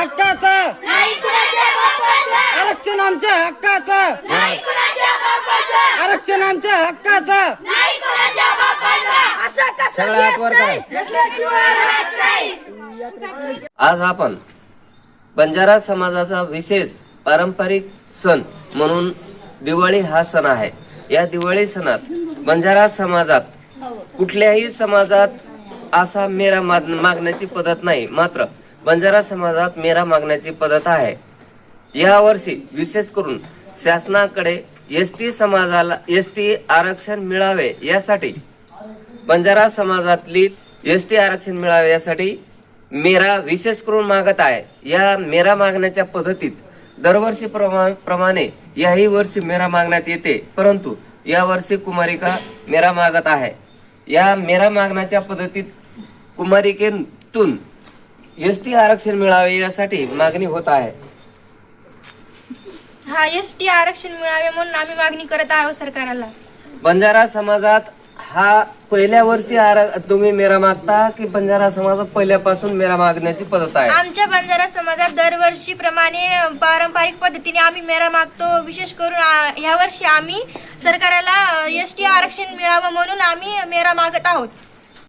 हक्काचं. आरक्षण आमच्या हक्काचं. आरक्षण आमच्या हक्काचं. असं कसं आज आपण बंजारा समाजाचा विशेष पारंपरिक सण म्हणून दिवाळी हा सण आहे. या दिवाळी सणात बंजारा समाजात कुठल्याही समाजात असा मेरा माग- मागण्याची पद्धत नाही. मात्र बंजारा समाजात मेरा मागण्याची पद्धत आहे. या वर्षी विशेष करून शासनाकडे एस टी समाजाला एस टी आरक्षण मिळावे यासाठी बंजारा समाजातली एस टी आरक्षण मिळावे यासाठी मेरा विशेष करून मागत आहे. या मेरा मागण्याच्या पद्धतीत दरवर्षी प्रमा- प्रमाणे याही वर्षी मेरा मागण्यात येते. परंतु या वर्षी कुमारिका मेरा मागत आहे. या मेरा मागण्याच्या पद्धतीत कुमारिकेतून एस टी आरक्षण मिळावे यासाठी मागणी होत आहे. हा एस टी आरक्षण मिळावे म्हणून आम्ही मागणी करत आहोत सरकारला. बंजारा समाजात हा पहिल्या वर्षी आर तुम्ही मेरा मागता की बंजारा समाजात पहिल्यापासून मेरा मागण्याची पद्धत आहे? आमच्या बंजारा समाजात दरवर्षी प्रमाणे पारंपरिक पद्धतीने आम्ही मेरा मागतो. विशेष करून आ- ह्या वर्षी आम्ही सरकारला एस टी आरक्षण मिळावं म्हणून आम्ही मेरा मागत आहोत.